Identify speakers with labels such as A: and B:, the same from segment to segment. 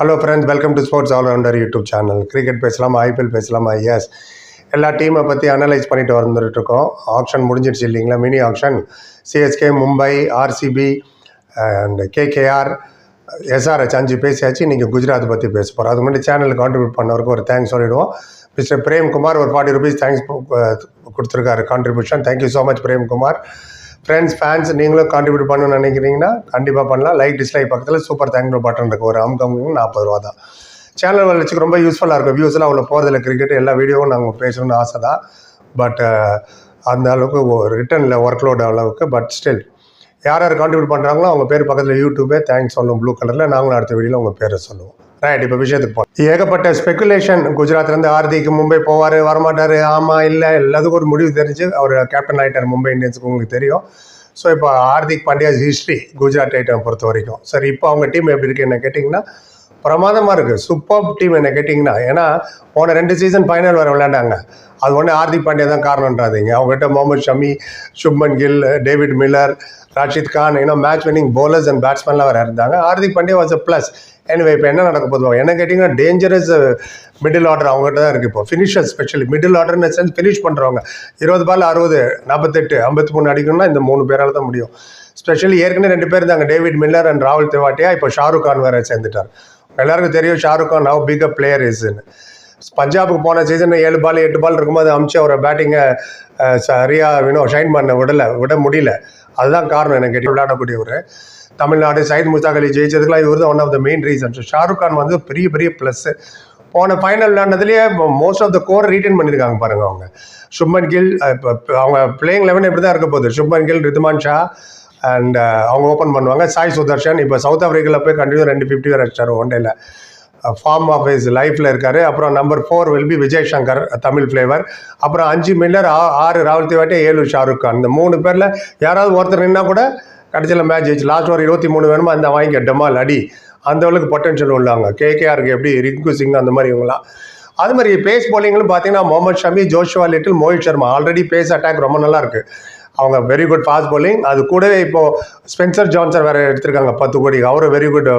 A: Hello friends welcome to sports allrounder YouTube channel cricket பேசலாம் IPL பேசலாம் S எல்லா டீமை பற்றி அனலைஸ் பண்ணிட்டு வந்துட்டுருக்கோம் ஆப்ஷன் முடிஞ்சிடுச்சு இல்லைங்களா? Mini auction CSK Mumbai RCB and KKR SRH அஞ்சு பேசியாச்சு. இன்றைக்கி குஜராத் பற்றி பேச போகிறோம் அது முன்னாடி சேனலில் கான்ட்ரிபியூட் பண்ணவருக்கு ஒரு தேங்க்ஸ் சொல்லிடுவோம். மிஸ்டர் பிரேம்குமார் ஒரு ஃபார்ட்டி ருபீஸ் தேங்க்ஸ் கொடுத்துருக்காரு. Contribution thank you so much Premkumar friends fans நீங்களும் கான்ட்ரிபியூட் பண்ணணும்னு நினைக்கிறீங்கன்னா கண்டிப்பாக பண்ணலாம். லைக் டிஸ்லைக் பக்கத்தில் சூப்பர் தேங்க்யூ பட்டன் இருக்குது ஒரு அம்கம் நாற்பது ரூபா தான். சேனல் வளர்ச்சிக்கு ரொம்ப யூஸ்ஃபுல்லாக இருக்கும் வியூஸ்லாம் அவ்வளோ போகிறதில்ல கிரிக்கெட் எல்லா வீடியோவும் நாங்கள் பேசணும்னு ஆசை தான். பட் அந்த அளவுக்கு ரிட்டர்னில் ஒர்க் லோட் அளவுக்கு பட் ஸ்டில் யார் யார் கான்ட்ரிபியூட் பண்ணுறாங்களோ அவங்க பேர் பக்கத்தில் யூடியூபே தேங்க்ஸ் சொல்லுவோம் ப்ளூ கலரில் நாங்களும் அடுத்த வீடியோவில் உங்கள் பேரை சொல்லுவோம். ரைட் இப்போ விஷயத்துக்கு போகலாம் ஏகப்பட்ட ஸ்பெகுலேஷன் குஜராத்லேருந்து ஆர்திக்கு மும்பை போவார் வரமாட்டார். ஆமாம் இல்லை எல்லாத்துக்கும் ஒரு முடிவு தெரிஞ்சு அவர் கேப்டன் ஆகிட்டார் மும்பை இந்தியன்ஸுக்கு உங்களுக்கு தெரியும். ஸோ இப்போ ஹார்திக் பாண்டியா ஹிஸ்ட்ரி குஜராத் ஐட்டம் பொறுத்த வரைக்கும். சரி இப்போ அவங்க டீம் எப்படி இருக்கு என்ன கேட்டிங்கன்னா பிரமாதமாக இருக்குது சூப்பர் டீம் என்ன கேட்டிங்கன்னா ஏன்னா போன ரெண்டு சீசன் ஃபைனல் வர விளையாண்டாங்க. அது ஒன்று ஹார்திக் பாண்டியா தான் காரணன்றாதீங்க அவங்ககிட்ட முகமது ஷமி சுப்மன் கில் டேவிட் மில்லர் ராஷித் கான் இன்னும் மேட்ச் வின்னிங் போலர்ஸ் அண்ட் பேட்ஸ்மேன்லாம் வேறு இருந்தாங்க. Hardik Pandya was a plus எனவே இப்போ என்ன நடக்க போதும் என்ன கேட்டிங்கன்னா டேஞ்சரஸ் மிடில் ஆர்டர் அவங்ககிட்ட தான் இருக்குது இப்போ. ஃபினிஷர் ஸ்பெஷலி மிடில் ஆர்டர்னு சென்ஸ் ஃபினிஷ் பண்ணுறவங்க இருபது பால் அறுபது நாற்பத்தெட்டு ஐம்பத்தி மூணு அடிக்கணும்னா இந்த மூணு பேரால் தான் முடியும். ஸ்பெஷலி ஏற்கனவே ரெண்டு பேர் இருந்தாங்க டேவிட் மில்லர் அண்ட் ராகுல் திவாட்டியா இப்போ ஷாருக் கான் வேறு சேர்ந்துட்டார். எல்லாருக்கும் தெரியும் Shahrukh Khan now big a player இஸ்ன்னு பஞ்சாபுக்கு போன சீசன் ஏழு பால் எட்டு பால் இருக்கும்போது அமிச்சு அவரை பேட்டிங்கை சரியாக வினோ ஷைன் பண்ண விடலை விட முடியல. அதுதான் காரணம் எனக்கு. கேட்டு விளையாடக்கூடியவர். தமிழ்நாடு சயித் முஸ்தாக் அலி ஜெயிச்சதுக்குலாம் இவர் தான் one of the main reasons Shahrukh Khan வந்து பெரிய பெரிய ப்ளஸ்ஸு போன final விளையாண்டதுலேயே most of the core retain பண்ணியிருக்காங்க பாருங்க அவங்க. சுப்மன் கில் இப்போ அவங்க பிளேயிங் லெவன் இப்படி தான் இருக்க போகுது. சுப்மன் கில் ரிதுமான் ஷா அண்ட் அவங்க ஓப்பன் பண்ணுவாங்க. சாய் சுதர்ஷன் இப்போ சவுத் ஆஃப்ரிக்காவில் போய் கண்டினியூ ரெண்டு ஃபிஃப்டி வேறு அடிச்சார் ஒன் டேல ஃபார்ம் ஆஃப் இஸ் லைஃப்பில் இருக்கார். அப்புறம் number four will be Vijay Shankar Tamil flavour அப்புறம் அஞ்சு மில்லர் ஆ- ஆறு ராகுல் திவாட்டி ஏழு ஷாருக் கான். இந்த மூணு பேரில் யாராவது ஒருத்தர் நின்னா கூட கடைசியில் மேட்ச் ஜெயிச்சு லாஸ்ட் ஒரு இருபத்தி மூணு வேணுமோ? அந்த வாங்கிக்க டமால் அடி. அந்த அளவுக்கு பொட்டன்ஷியல் உள்ளாங்க கேகேஆருக்கு எப்படி? ரிங்கு சிங் அந்த மாதிரி இவங்களாம் அது மாதிரி பேஸ் bowling-லும் பார்த்தீங்கன்னா Mohammed Shami Joshua Little Mohit Sharma already pace attack ரொம்ப நல்லா இருக்கு. அவங்க வெரி குட் ஃபாஸ்ட் போலிங் அது கூடவே இப்போ ஸ்பென்சர் ஜான்சன் வேற எடுத்திருக்காங்க பத்து கோடி. அவரும் very good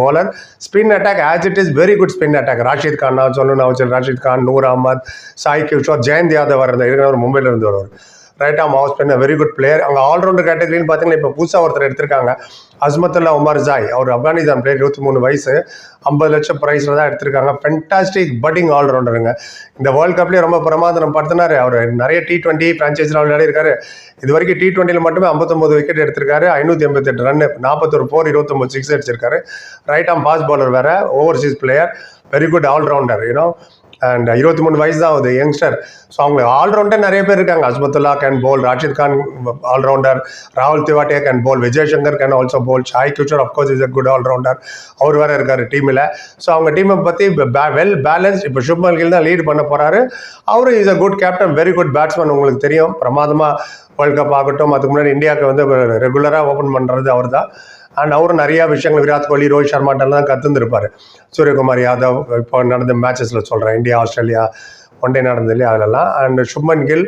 A: bowler spin attack as it is very good spin attack Rashid Khan நான் சொல்லணும் அவசரம் ராஷித் கான் நூர் அஹமத் சாய் கிஷோர் ஜெயந்த் யாதவ் வர இருக்கிறவர் மும்பைல இருந்து வருவார். ரைட் ஆம் ஹவுஸ் பண்ண வெரி குட் பிளேயர் அங்கே ஆல்ரவுண்டர் கேட்டகரின்னு பார்த்தீங்கன்னா இப்போ புதுசாக ஒருத்தர் எடுத்திருக்காங்க. அஸ்மத்துல்லா உமர் ஜாய் அவர் ஆப்கானிஸ்தான் பிளேயர் இருபத்தி மூணு வயசு. ஐம்பது லட்சம் ப்ரைஸில் தான் எடுத்திருக்காங்க. ஃபென்டாஸ்டிக் பட்டிங் ஆல்ரவுண்டருங்க இந்த வேர்ல்ட் கப்லேயே ரொம்ப பிரமாதனம் படுத்தினாரு அவர். நிறைய டி டுவெண்ட்டி ஃப்ரான்ச்சைஸில் விளையாடி இருக்காரு இது வரைக்கும் டி டுவெண்ட்டியில் மட்டுமே ஐம்பத்தொம்பது விக்கெட் எடுத்திருக்காரு. ஐநூற்றி எண்பத்தெட்டு ரன் நாற்பத்தொரு ஃபோர் இருபத்தொம்பது சிக்ஸ் அடிச்சிருக்காரு. ரைட் ஆம் ஃபாஸ்ட் பாலர் வேறு overseas player very good allrounder you know and இருபத்தி மூணு வயசு தான் ஆகுது யங்ஸ்டர் ஸோ அவங்க ஆல்ரவுண்டர் நிறைய பேர் இருக்காங்க. Azmatullah can bowl Rashid Khan allrounder ராகுல் Tewatia can bowl Vijay Shankar can also bowl Sai Kishore of course is a good allrounder அவர் வேற இருக்காரு டீமில் ஸோ அவங்க டீமை பற்றி வெல் பேலன்ஸ் இப்போ சுப்மன் கில் தான் லீட் பண்ண போகிறாரு அவரு is a good captain very good batsman உங்களுக்கு தெரியும். பிரமாதமாக வேர்ல்ட் கப் ஆகட்டும் அதுக்கு முன்னாடி இந்தியாவுக்கு வந்து ரெகுலராக ஓப்பன் பண்ணுறது அவர் தான் அண்ட் அவரும் நிறைய விஷயங்கள் விராட் கோலி ரோஹித் சர்மாட்டெல்லாம் தான் கற்றுந்துருப்பார் சூரியகுமார் யாதவ் இப்போ நடந்த மேட்சஸில் சொல்கிறேன் இந்தியா ஆஸ்திரேலியா ஒன் டே நடந்தது இல்லையா அதிலெல்லாம் and Shubman Gill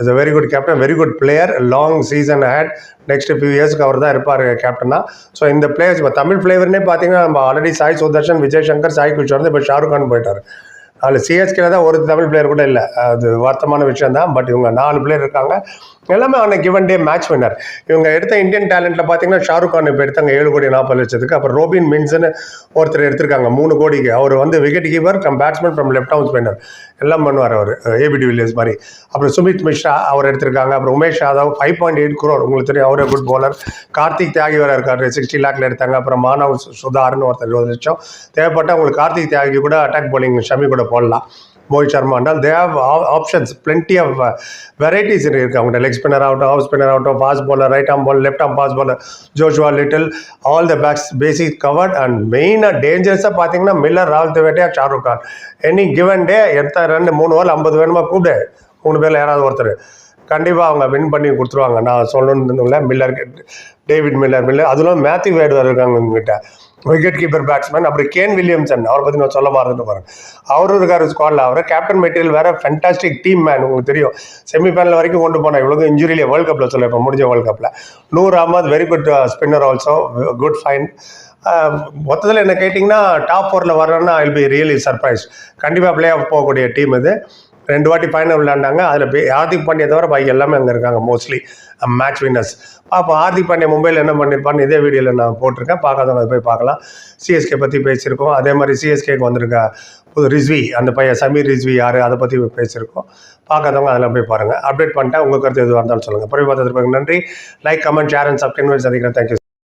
A: is a very good captain very good player long season had next few இயர்ஸ்க்கு அவர் தான் இருப்பார் கேப்டனா ஸோ இந்த பிளேயர்ஸ் இப்போ தமிழ் ஃப்ளேவர்னே பார்த்தீங்கன்னா நம்ம ஆல்ரெடி சாய் சுதர்ஷன் விஜய் சங்கர் சாய் கிஷோர் வந்து இப்போ ஷாருக் கான் போயிட்டார். அதில் சிஎஸ்கேல தான் ஒரு தமிழ் பிளேயர் கூட இல்லை. அது வருத்தமான விஷயம் தான் பட் இவங்க நாலு பிளேயர் இருக்காங்க. எல்லாமே ஆன கிவன் டே மேட்ச் வின்னர் இவங்க எடுத்த இந்தியன் டேலண்ட்டில் பார்த்தீங்கன்னா ஷாருக் கான் இப்போ எடுத்தாங்க ஏழு கோடி நாற்பது லட்சத்துக்கு. அப்புறம் ரோபின் மின்சன் ஒருத்தர் எடுத்திருக்காங்க மூணு கோடிக்கு. அவர் வந்து wicket keeper cum batsman from left house spinner எல்லாம் பண்ணுவார் அவர். ஏபிடி வில்லியர்ஸ் மாதிரி. அப்புறம் சுமித் மிஸ்ரா அவர் எடுத்திருக்காங்க. அப்புறம் Umesh Yadav five point eight crore உங்களுக்கு தெரியும் அவரே குட் போலர் கார்த்திக் தியாகி வேற இருக்காரு. சிக்ஸ்டி லேக்ல எடுத்தாங்க. அப்புறம் மாணவ் சுதார்னு ஒருத்தர் இருபது லட்சம். தேவைப்பட்டால் உங்களுக்கு கார்த்திக் தியாகி கூட அட்டாக் போலிங் ஷமி கூட போடலாம். மோஹித் சர்மா என்றால் they have options plenty of varieties இருக்கு. அவங்கள்ட்ட லெக் ஸ்பின்னர் ஆகட்டும் ஆஃப் ஸ்பின்னர் ஆகட்டும் fast bowler right arm ball left arm fast bowler Joshua Little all the bases basic covered and மெயினாக டேஞ்சரஸாக பார்த்தீங்கன்னா மில்லர் ராகுல் Tewatia Shahrukh Khan any given day எத்தனை ரெண்டு மூணு ஓவர் ஐம்பது வேணுமா கூப்பிடு. மூணு பேரில் யாராவது ஒருத்தர். கண்டிப்பாக அவங்க வின் பண்ணி கொடுத்துருவாங்க. நான் சொல்லணும்னு மில்லர் டேவிட் மில்லர் மில்லர் அதுவும் மேத்யூ வேர்டு இருக்காங்க உங்ககிட்ட. விக்கெட் கீப்பர் பேட்ஸ்மேன் அப்புறம் கேன் வில்லியம்சன் அவரை பற்றி நான் சொல்ல மறந்துட்டு பாருங்க அவரும் இருக்கார் ஸ்குவாடில் அவர் கேப்டன் மெட்டீரியல் வேற ஃபென்டாஸ்டிக் டீம் மேன் உங்களுக்கு தெரியும். செமிஃபைனல் வரைக்கும் கொண்டு போனேன் இவ்வளோ இன்ஜுரியிலே வேர்ல்டு கப்பில் சொல்ல இப்போ முடிஞ்ச வேர்ல்டு கப்பில் Noor Ahmad very good spinner also good fine மொத்தத்தில் என்ன கேட்டிங்கன்னா டாப் ஃபோரில் வரணும்னா ஐ பி ரியலி சர்ப்ரைஸ் கண்டிப்பாக பிளே ஆஃப் போகக்கூடிய டீம் இது. ரெண்டு வாட்டி ஃபைனல் விளையாண்டாங்க. அதில் ஹார்திக் பாண்டியை தவிர பாக்கி எல்லாமே அங்கே இருக்காங்க மோஸ்ட்லி மேட்ச் வின்னர்ஸ் அப்போ ஹார்திக் பாண்டியா மும்பையில் என்ன பண்ணியிருப்பான்னு இதே வீடியோவில் நான் போட்டிருக்கேன். பார்க்காதவங்க அதை போய் பார்க்கலாம். சிஎஸ்கே பற்றி பேசியிருக்கோம். அதே மாதிரி சிஎஸ்கேக்கு வந்திருக்க புது ரிஸ்வி அந்த பையன் சமீர் ரிஸ்வி யார் அதை பற்றி பேசியிருக்கோம். பார்க்காதவங்க அதெல்லாம் போய் பாருங்கள் அப்டேட் பண்ணிட்டேன். உங்கள் கருத்து எதுவாக இருந்தாலும் சொல்லுங்கள் பிறகு பார்த்ததுக்கு நன்றி. Like comment share and subscribe சந்திக்கிறேன். Thank you